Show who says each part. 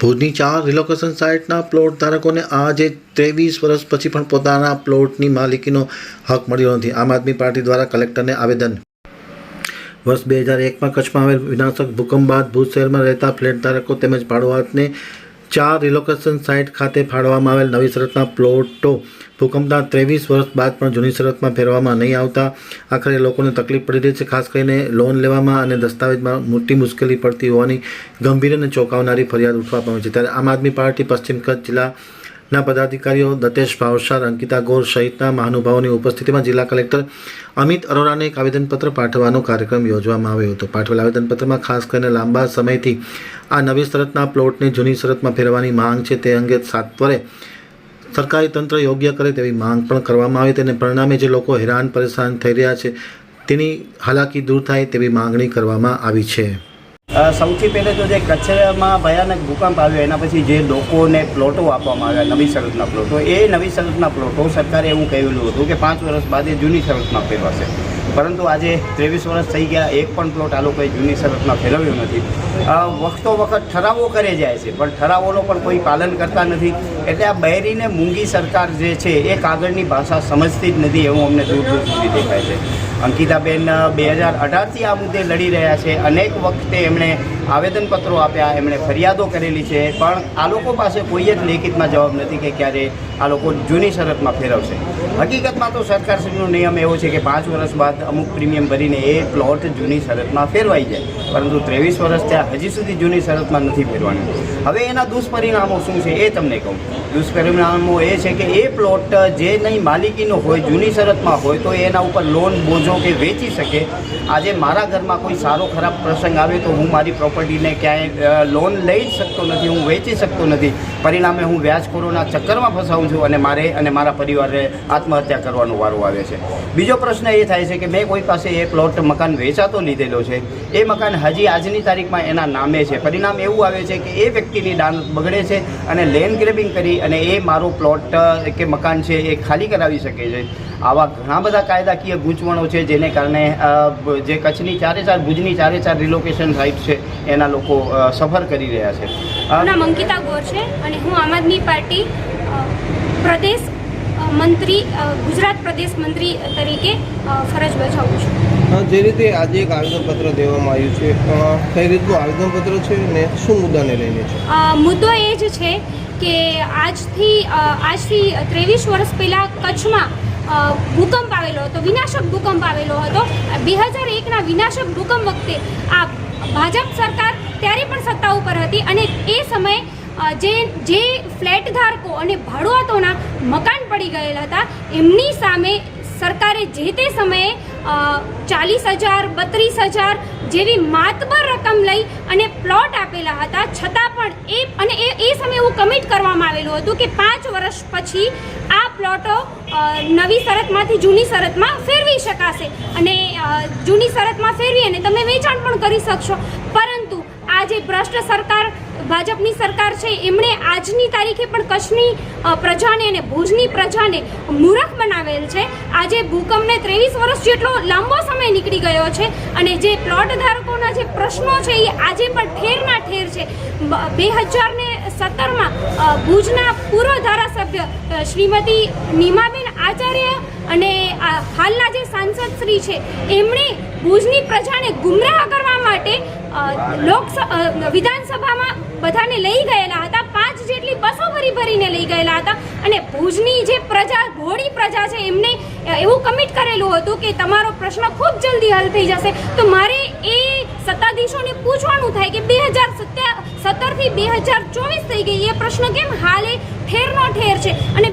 Speaker 1: ભુજની ચાર relocation સાઇટના plot ધારકોને આજે ત્રેવીસ વર્ષ પછી પણ પોતાના પ્લોટની માલિકીનો હક મળ્યો નથી. આમ આદમી પાર્ટી દ્વારા કલેક્ટરને આવેદન. વર્ષ બે હજાર એકમાં કચ્છમાં આવેલ વિનાશક ભૂકંપ બાદ ભુજ શહેરમાં રહેતા ફ્લેટ ધારકો તેમજ ભાડુઆતને ચાર રિલોકેશન સાઇટ ખાતે ફાળવામાં આવેલ નવી શરતના પ્લોટો. ભૂકંપના ત્રેવીસ વર્ષ બાદ પણ જૂની શરતમાં ફેરવામાં નહીં આવતા. આખરે લોકોને તકલીફ પડી રહી છે. ખાસ કરીને લોન લેવામાં અને દસ્તાવેજમાં મોટી મુશ્કેલી પડતી હોવાની ગંભીર અને ચોંકાવનારી ફરિયાદ ઉઠવા પામી છે. ત્યારે આમ આદમી પાર્ટી પશ્ચિમ કચ્છ જિલ્લાના પદાધિકારીઓ દતેશ ભાવસાર, અંકિતા ગોર સહિતના મહાનુભાવોની ઉપસ્થિતિમાં જિલ્લા કલેક્ટર અમિત અરોરાને એક આવેદનપત્ર પાઠવવાનો કાર્યક્રમ યોજવામાં આવ્યો હતો. પાઠવેલ આવેદનપત્રમાં ખાસ કરીને લાંબા સમયથી આ નવી શરતના પ્લોટને જૂની શરતમાં ફેરવાની માંગ છે તે અંગે સાત્વરે સરકારી તંત્ર યોગ્ય કરે તેવી માંગ પણ કરવામાં આવી તેને પરિણામે જે લોકો હેરાન પરેશાન થઈ રહ્યા છે તેની હાલાકી દૂર થાય તેવી માંગણી કરવામાં આવી છે.
Speaker 2: સૌથી પહેલે તો જે કચ્છમાં ભયાનક ભૂકંપ આવ્યો, એના પછી જે લોકોને પ્લોટો આપવામાં આવ્યા, નવી શરતના પ્લોટો, એ નવી શરતના પ્લોટો સરકારે એવું કહેલું હતું કે પાંચ વર્ષ બાદ એ જૂની શરતમાં ફેરવાશે. પરંતુ આજે ત્રેવીસ વર્ષ થઈ ગયા, એક પણ પ્લોટ આ લોકોએ જૂની શરતમાં ફેરવ્યો નથી. વખતો વખત ઠરાવો કરે જાય છે, પણ ઠરાવોનો પણ કોઈ પાલન કરતા નથી. એટલે આ બહેરીને મૂંગી સરકાર જે છે, એ કાગળની ભાષા સમજતી જ નથી, એવું અમને દૂર દૂર સુધી દેખાય છે. અંકિતાબેન બે હજાર અઢારથી આ મુદ્દે લડી રહ્યા છે. અનેક વખતે એમણે આવેદનપત્રો આપ્યા, એમણે ફરિયાદો કરેલી છે. પણ આ લોકો પાસે કોઈ જ લેખિતમાં જવાબ નથી કે ક્યારે આ લોકો જૂની શરતમાં ફેરવશે. હકીકતમાં તો સરકારશ્રીનો નિયમ એવો છે કે પાંચ વર્ષ બાદ અમુક પ્રીમિયમ ભરીને એ પ્લોટ જૂની શરતમાં ફેરવાઈ જાય. પરંતુ ત્રેવીસ વર્ષ ત્યાં હજી સુધી જૂની શરતમાં નથી ફેરવાની. હવે એના દુષ્પરિણામો શું છે એ તમને કહું. દુષ્પરિણામો એ છે કે એ પ્લોટ જે નહીં માલિકીનો હોય, જૂની શરતમાં હોય, તો એના ઉપર લોન બોજો કે વેચી શકે. આજે મારા ઘરમાં કોઈ સારો ખરાબ પ્રસંગ આવે તો હું મારી પ્રોપર્ટીને ક્યાંય લોન લઈ જ શકતો નથી, હું વેચી શકતો નથી. પરિણામે હું વ્યાજખોરોના ચક્કરમાં ફસાઉં છું અને મારે અને મારા પરિવારે આત્મહત્યા કરવાનો વારો આવે છે. બીજો પ્રશ્ન એ થાય છે કે મેં કોઈ પાસે એ પ્લોટ મકાન વેચાતો લીધેલો છે. એ મકાન હજી આજની તારીખમાં એના નામે છે. પરિણામ એવું આવે છે કે એ વ્યક્તિની દાન બગડે છે અને લેન્ડ ગ્રેબિંગ કરી અને એ મારો પ્લોટ કે મકાન છે એ ખાલી કરાવી શકે છે. આવા ઘણા બધા કાયદાકીય ગૂંચવણો છે જેને કારણે જે કચ્છની ચારે ચાર ભુજની ચારે ચાર રિલોકેશન રાઈટ છે એના લોકો સફર કરી રહ્યા છે.
Speaker 3: નામ અંકિતા ગોર છે અને હું આમ આદમી પાર્ટી પ્રદેશ મંત્રી ગુજરાત પ્રદેશ મંત્રી તરીકે ફરજ બજાવું છું.
Speaker 4: જે રીતે આજે એક આવેદનપત્ર દેવામાં આવ્યું છે કઈ રીતનું આવેદનપત્ર છે ને શું મુદ્દાને લઈને છે?
Speaker 3: મુદ્દો એ જ છે કે આજથી આજથી ત્રેવીસ વર્ષ પહેલાં કચ્છમાં ભૂકંપ આવેલો હતો, વિનાશક ભૂકંપ આવેલો હતો. બે હજાર એકના વિનાશક ભૂકંપ વખતે આ ભાજપ સરકાર ત્યારે પણ સત્તા ઉપર હતી અને એ સમયે જે જે ફ્લેટ ધારકો અને ભાડુઆતોના મકાન પડી ગયેલા હતા, એમની સામે સરકારે જે તે સમયે ચાલીસ હજાર, બત્રીસ હજાર જેવી માતબર રકમ લઈ અને પ્લોટ આપેલા હતા. છતાં પણ એ, અને એ એ સમયે એવું કમિટ કરવામાં આવેલું હતું કે પાંચ વર્ષ પછી પ્લોટો નવી શરતમાંથી જૂની શરતમાં ફેરવી શકાશે. અને જૂની શરતમાં ફેરવી અને તમે વેચાણ પણ કરી શકશો. પરંતુ આ જે ભ્રષ્ટ સરકાર ભાજપની સરકાર છે, એમણે આજની તારીખે પણ કચ્છની પ્રજાને અને ભુજની પ્રજાને મૂરખ બનાવેલ છે. આજે ભૂકંપને ત્રેવીસ વર્ષ જેટલો લાંબો સમય નીકળી ગયો છે અને જે પ્લોટ ધારકોના જે પ્રશ્નો છે, એ આજે પણ ઠેરના ઠેર છે. બે હજાર ને સત્તરમાં ભુજના પૂર્વ ધારાસભ્ય શ્રીમતી નીમાબેન આચાર્ય અને હાલના જે સાંસદ શ્રી છે, એમણે ભુજની પ્રજાને ગુમરાહ કરવા માટે વિધાનસભામાં બધાને લઈ ગયેલા હતા. પાંચ જેટલી બસો ભરી ભરીને લઈ ગયેલા હતા. અને ભુજની જે પ્રજા, ભોળી પ્રજા છે, એમને એવું કમિટ કરેલું હતું કે તમારો પ્રશ્ન ખૂબ જલ્દી હલ થઈ જશે. તો મારે એ સત્તાધીશોને પૂછવાનું થાય કે બે હજાર સત્તરથી બે હજાર ચોવીસ થઈ ગઈ. એ પ્રશ્ન કેમ હાલે? ઠેરનો ઠેર છે. અને